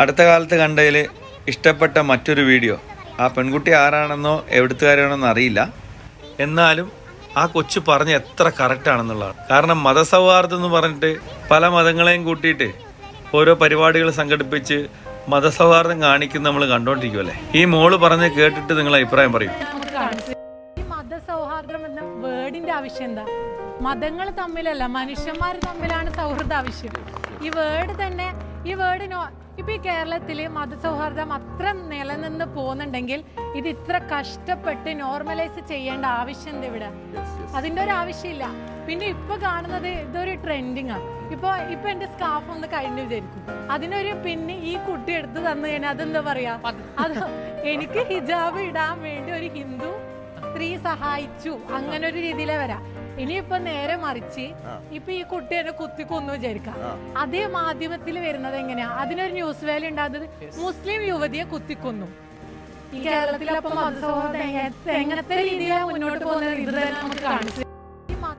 അടുത്ത കാലത്ത് കണ്ടതിൽ ഇഷ്ടപ്പെട്ട മറ്റൊരു വീഡിയോ. ആ പെൺകുട്ടി ആരാണെന്നോ എവിടുത്തുകാരാണെന്നോ അറിയില്ല. എന്നാലും ആ കൊച്ചു പറഞ്ഞ എത്ര കറക്റ്റാണെന്നുള്ളതാണ് കാരണം മതസൗഹാർദ്ദം എന്ന് പറഞ്ഞിട്ട് പല മതങ്ങളെയും കൂട്ടിയിട്ട് ഓരോ പരിപാടികൾ സംഘടിപ്പിച്ച് മതസൗഹാർദ്ദം കാണിക്കുന്ന നമ്മൾ കണ്ടോണ്ടിരിക്കുമല്ലേ ഈ മോൾ പറഞ്ഞ് കേട്ടിട്ട് നിങ്ങൾ അഭിപ്രായം പറയും. മതസൗഹാർദ്ദം എന്ന വേർഡിന്റെ എന്താ? മതങ്ങൾ തമ്മിലല്ല മനുഷ്യന്മാർ തമ്മിലാണ് സൗഹൃദ ആവശ്യം ഈ വേർഡ് തന്നെ ഈ വേർഡ് നോ ഇപ്പൊ ഈ കേരളത്തിൽ മതസൗഹാർദ്ദം അത്ര നിലനിന്ന് പോകുന്നുണ്ടെങ്കിൽ ഇത് ഇത്ര കഷ്ടപ്പെട്ട് നോർമലൈസ് ചെയ്യേണ്ട ആവശ്യം എന്താ ഇവിടെ? അതിന്റെ ഒരു ആവശ്യമില്ല. പിന്നെ ഇപ്പൊ കാണുന്നത് ഇതൊരു ട്രെൻഡിങ് ആണ്. ഇപ്പൊ ഇപ്പൊ എന്റെ സ്കാഫ് ഒന്ന് കഴിഞ്ഞു വിചാരിക്കും. അതിനൊരു പിന്നെ ഈ കുട്ടി എടുത്തു തന്നു കഴിഞ്ഞാൽ അതെന്താ പറയാ? അത് എനിക്ക് ഹിജാബ് ഇടാൻ വേണ്ടി ഒരു ഹിന്ദു സ്ത്രീ സഹായിച്ചു. അങ്ങനെ ഒരു രീതിയിലേ വരാം. ഇനിയിപ്പൊ നേരെ മറിച്ച് ഇപ്പൊ ഈ കുട്ടി എന്നെ കുത്തിക്കൊന്നു വിചാരിക്കാം. അതേ മാധ്യമത്തിൽ വരുന്നത് എങ്ങനെയാ? അതിനൊരു ന്യൂസ് വാല്യൂ ഉണ്ടാകുന്നത് മുസ്ലിം യുവതിയെ കുത്തിക്കൊന്നു ഈ മതസൗഹാർദ്ദം എങ്ങ- എങ്ങനത്തെ രീതിയിലാണ് മുന്നോട്ട് പോകുന്നത്? ഇത് തന്നെ നമുക്ക് കാണിച്ചു